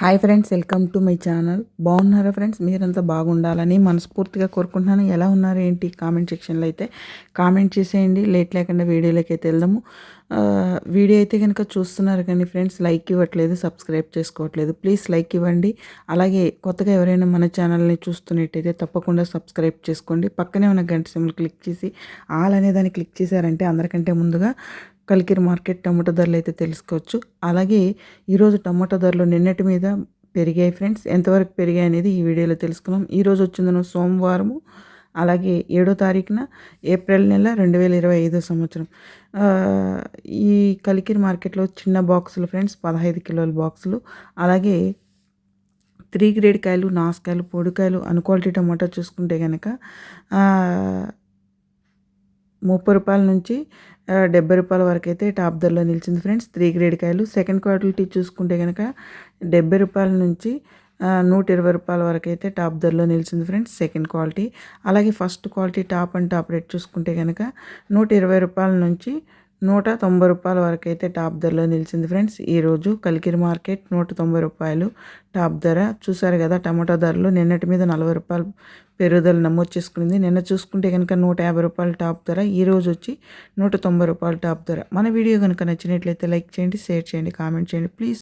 Hi friends welcome to my channel బాగున్నారా friends మీరంతా బాగుండాలని మనస్ఫూర్తిగా కోరుకుంటున్నాను. ఎలా ఉన్నారు ఏంటి? కామెంట్ సెక్షన్లో అయితే కామెంట్ చేసేయండి. లేట్ లేకుండా వీడియోలోకి అయితే వెళ్దాము. వీడియో అయితే కనుక చూస్తున్నారు కానీ ఫ్రెండ్స్ లైక్ ఇవ్వట్లేదు సబ్స్క్రైబ్ చేసుకోవట్లేదు. ప్లీజ్ లైక్ ఇవ్వండి. అలాగే కొత్తగా ఎవరైనా మన ఛానల్ని చూస్తున్నట్టయితే తప్పకుండా సబ్స్క్రైబ్ చేసుకోండి. పక్కనే ఉన్న గంట సిమ్లు క్లిక్ చేసి ఆల్ అనే దాన్ని క్లిక్ చేశారంటే అందరికంటే ముందుగా కలికిరి మార్కెట్ టమాటో ధరలు అయితే తెలుసుకోవచ్చు. అలాగే ఈరోజు టమాటో ధరలు నిన్నటి మీద పెరిగాయి ఫ్రెండ్స్. ఎంతవరకు పెరిగాయి అనేది ఈ వీడియోలో తెలుసుకున్నాం. ఈరోజు వచ్చిందను సోమవారము అలాగే ఏడో తారీఖున ఏప్రిల్ నెల రెండు వేల ఇరవై ఐదో సంవత్సరం. ఈ కలికిరి మార్కెట్లో చిన్న బాక్సులు ఫ్రెండ్స్ పదహైదు కిలోల బాక్సులు అలాగే త్రీ గ్రేడ్ కాయలు నాసుకాయలు పొడికాయలు అన్క్వాలిటీ టమాటో చూసుకుంటే కనుక ముప్పై రూపాయల నుంచి డెబ్బై రూపాయల వరకు అయితే టాప్ ధరలో నిలిచింది ఫ్రెండ్స్. త్రీ గ్రేడ్ కాయలు. సెకండ్ క్వాలిటీ చూసుకుంటే కనుక డెబ్బై రూపాయల నుంచి నూట ఇరవై రూపాయల వరకు అయితే టాప్ ధరలో నిలిచింది ఫ్రెండ్స్ సెకండ్ క్వాలిటీ. అలాగే first quality top and top rate చూసుకుంటే కనుక నూట ఇరవై రూపాయల నుంచి నూట తొంభై రూపాయల వరకు అయితే టాప్ ధరలో నిలిచింది ఫ్రెండ్స్. ఈరోజు కలికిరి మార్కెట్ నూట తొంభై రూపాయలు టాప్ ధర. చూసారు కదా టమాటో ధరలు నిన్నటి మీద నలభై రూపాయలు పెరుగుదల నమోదు చేసుకుంది. నిన్న చూసుకుంటే కనుక నూట యాభై రూపాయల టాప్ ధర. ఈరోజు వచ్చి నూట తొంభై రూపాయల టాప్ ధర. మన వీడియో కనుక నచ్చినట్లయితే లైక్ చేయండి షేర్ చేయండి కామెంట్ చేయండి. ప్లీజ్.